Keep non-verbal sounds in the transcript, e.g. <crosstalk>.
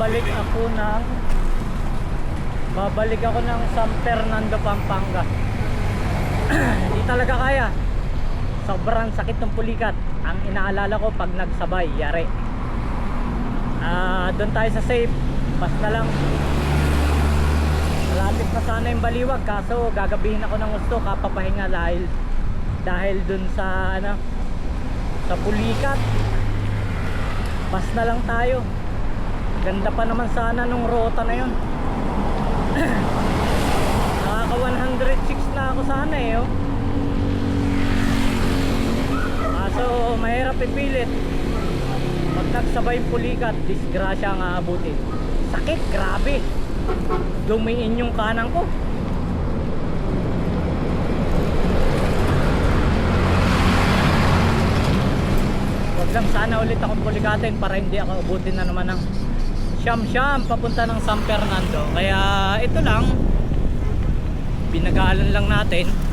babalik ako ng babalik ako ng San Fernando, Pampanga. <clears throat> Hindi talaga kaya. Sobrang sakit ng pulikat. Ang inaalala ko pag nagsabay, yari. Ah, doon tayo sa safe. Pas na lang. Malapit na sana yung baliwag kaso gagabihin ako ng gusto kapapahinga dahil dahil dun sa ano sa pulikat. Pas na lang tayo. Ganda pa naman sana nung rota na yun. <clears throat> Nakaka 106 na ako sana eh. Oh. Kaso mahirap ipilit. Pag nagsabay pulikat, disgrasya ang aabutin. Sakit, grabe. Dumiin yung kanan ko. Lang sana ulit akong pulikatin para hindi ako abutin na naman ng siyam-siyam papunta ng San Fernando. Kaya ito lang, pinag-aalan lang natin